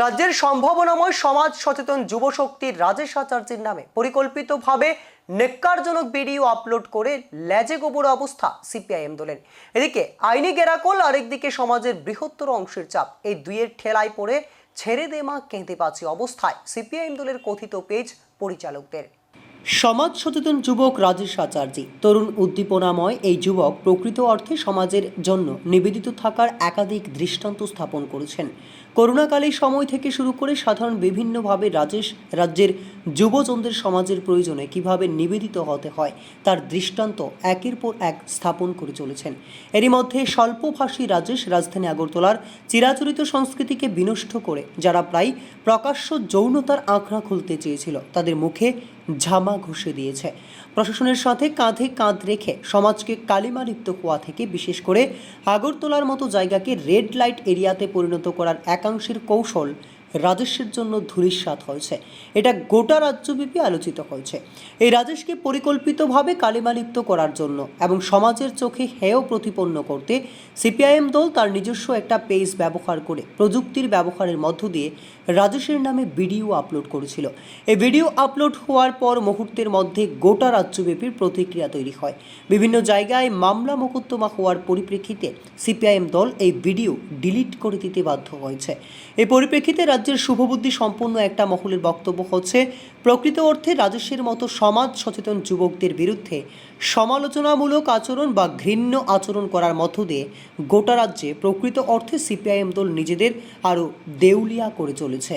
রাজ্যের সম্ভাবনাময় সমাজ সচেতন যুব শক্তির রাজেশ আচার্যের নামে পরিকল্পিতভাবে নেক্কারজনক ভিডিও আপলোড করে ল্যাজে গোবর অবস্থা সিপিআইএম দলের। এদিকে আইনি গেরাকল আরেকদিকে সমাজের বৃহত্তর অংশের চাপ। এই দুইয়ের ঠেলায় পড়ে ছেড়ে দেমা কেঁদে পাচ্ছি অবস্থায় সিপিআইএম দলের কথিত পেজ পরিচালকদের। সমাজ সচেতন যুবক রাজেশ আচার্যী। তরুণ উদ্দীপনাময় এই যুবক প্রকৃত অর্থে সমাজের জন্য নিবেদিত থাকার একাধিক দৃষ্টান্ত স্থাপন করেছেন। করোনাকালীন সময় থেকে শুরু করে সাধারণ বিভিন্নভাবে রাজেশ রাজ্যের যুবজনদের সমাজের প্রয়োজনে কীভাবে নিবেদিত হতে হয়, তার দৃষ্টান্ত একের পর এক স্থাপন করে চলেছেন। এরই মধ্যে স্বল্পভাষী রাজেশ রাজধানী আগরতলার চিরাচরিত সংস্কৃতিকে বিনষ্ট করে, যারা প্রায় প্রকাশ্য যৌনতার আঁকড়া খুলতে চেয়েছিল, তাদের মুখে ঝামা ঘষে দিয়েছে। প্রশাসনের সাথে কাঁধে কাঁধ রেখে সমাজকে কালিমালিপ্ত হওয়া থেকে, বিশেষ করে আগরতলার মতো জায়গাকে রেড লাইট এরিয়াতে পরিণত করার একাংশের কৌশল রাজেশের জন্য ধূলিসাৎ হয়েছে। এটা গোটা রাজ্যব্যাপী আলোচিত হয়েছে। এই রাজেশকে পরিকল্পিতভাবে কালিমালিপ্ত করার জন্য এবং সমাজের চোখে হেয় প্রতিপন্ন করতে সিপিআইএম দল তার নিজস্ব একটা পেজ ব্যবহার করে প্রযুক্তির ব্যবহারের মধ্য দিয়ে রাজেশের নামে ভিডিও আপলোড করেছিল। এই ভিডিও আপলোড হওয়ার পর মুহূর্তের মধ্যে গোটা রাজ্যব্যাপী প্রতিক্রিয়া তৈরি হয়। বিভিন্ন জায়গায় মামলা মোকদ্দমা হওয়ার পরিপ্রেক্ষিতে সিপিআইএম দল এই ভিডিও ডিলিট করে দিতে বাধ্য হয়েছে। এই পরিপ্রেক্ষিতে রাজ্যের শুভবুদ্ধি সম্পন্ন একটা মহলের বক্তব্য হচ্ছে, প্রকৃত অর্থে রাজস্বের মতো সমাজ সচেতন যুবকদের বিরুদ্ধে সমালোচনামূলক আচরণ বা ঘৃণ্য আচরণ করার মধ্য দিয়ে গোটা রাজ্যে প্রকৃত অর্থে সিপিআইএম দল নিজেদের আরও দেউলিয়া করে চলেছে।